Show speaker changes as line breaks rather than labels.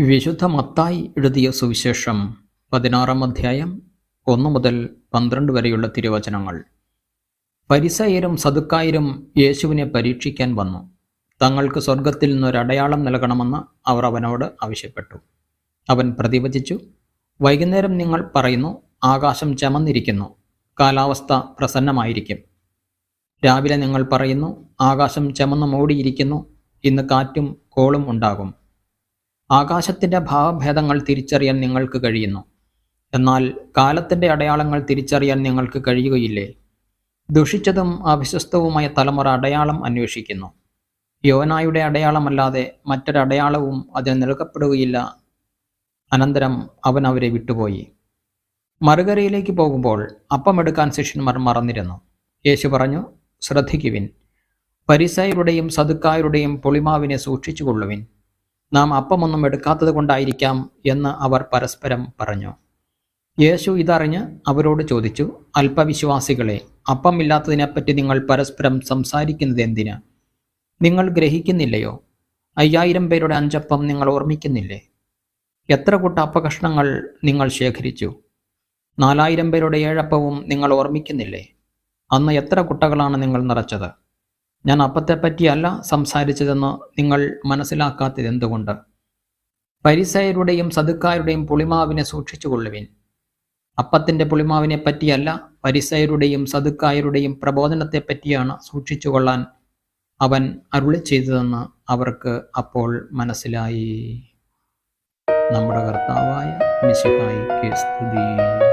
വിശുദ്ധ മത്തായി എഴുതിയ സുവിശേഷം പതിനാറാം അധ്യായം ഒന്ന് മുതൽ പന്ത്രണ്ട് വരെയുള്ള തിരുവചനങ്ങൾ. പരിസയരും സതുക്കായരും യേശുവിനെ പരീക്ഷിക്കാൻ വന്നു. തങ്ങൾക്ക് സ്വർഗത്തിൽ നിന്നൊരടയാളം നൽകണമെന്ന് അവർ അവനോട് ആവശ്യപ്പെട്ടു. അവൻ പ്രതിവചിച്ചു വൈകുന്നേരം നിങ്ങൾ പറയുന്നു ആകാശം ചമന്നിരിക്കുന്നു കാലാവസ്ഥ പ്രസന്നമായിരിക്കും. രാവിലെ നിങ്ങൾ പറയുന്നു ആകാശം ചമന്ന് മൂടിയിരിക്കുന്നു ഇന്ന് കാറ്റും കോളും ഉണ്ടാകും. ആകാശത്തിന്റെ ഭാവഭേദങ്ങൾ തിരിച്ചറിയാൻ നിങ്ങൾക്ക് കഴിയുന്നു. എന്നാൽ കാലത്തിന്റെ അടയാളങ്ങൾ തിരിച്ചറിയാൻ നിങ്ങൾക്ക് കഴിയുകയില്ലേ? ദുഷിച്ചതും അവിശ്വസ്തവുമായ തലമുറ അടയാളം അന്വേഷിക്കുന്നു. യോനായുടെ അടയാളമല്ലാതെ മറ്റൊരടയാളവും അതിന് നൽകപ്പെടുകയില്ല. അനന്തരം അവൻ അവരെ വിട്ടുപോയി. മറുകരയിലേക്ക് പോകുമ്പോൾ അപ്പമെടുക്കാൻ ശിഷ്യന്മാർ മറന്നിരുന്നു. യേശു പറഞ്ഞു ശ്രദ്ധിക്കുവിൻ. പരിസയരുടെയും സതുക്കായരുടെയും പൊളിമാവിനെ സൂക്ഷിച്ചുകൊള്ളുവിൻ. നാം അപ്പമൊന്നും എടുക്കാത്തത് കൊണ്ടായിരിക്കാം എന്ന് അവർ പരസ്പരം പറഞ്ഞു. യേശു ഇതറിഞ്ഞ് അവരോട് ചോദിച്ചു അല്പവിശ്വാസികളെ അപ്പമില്ലാത്തതിനെപ്പറ്റി നിങ്ങൾ പരസ്പരം സംസാരിക്കുന്നത് എന്തിന്? നിങ്ങൾ ഗ്രഹിക്കുന്നില്ലയോ? അയ്യായിരം പേരുടെ അഞ്ചപ്പം നിങ്ങൾ ഓർമ്മിക്കുന്നില്ലേ? എത്ര കൂട്ട അപ്പകഷ്ണങ്ങൾ നിങ്ങൾ ശേഖരിച്ചു? നാലായിരം പേരുടെ ഏഴപ്പവും നിങ്ങൾ ഓർമ്മിക്കുന്നില്ലേ? അന്ന് എത്ര കുട്ടകളാണ് നിങ്ങൾ നിറച്ചത്? ഞാൻ അപ്പത്തെപ്പറ്റിയല്ല സംസാരിച്ചതെന്ന് നിങ്ങൾ മനസ്സിലാക്കാത്തത് എന്തുകൊണ്ട്? പരിസയരുടെയും സതുക്കാരുടെയും പുളിമാവിനെ സൂക്ഷിച്ചുകൊള്ളുവിൻ. അപ്പത്തിന്റെ പുളിമാവിനെ പറ്റിയല്ല പരിസയരുടെയും സതുക്കായരുടെയും പ്രബോധനത്തെ പറ്റിയാണ് സൂക്ഷിച്ചുകൊള്ളാൻ അവൻ അരുളി ചെയ്തതെന്ന് അവർക്ക് അപ്പോൾ മനസ്സിലായി. നമ്മുടെ കർത്താവായ മിശിഹായിക്ക് സ്തുതി.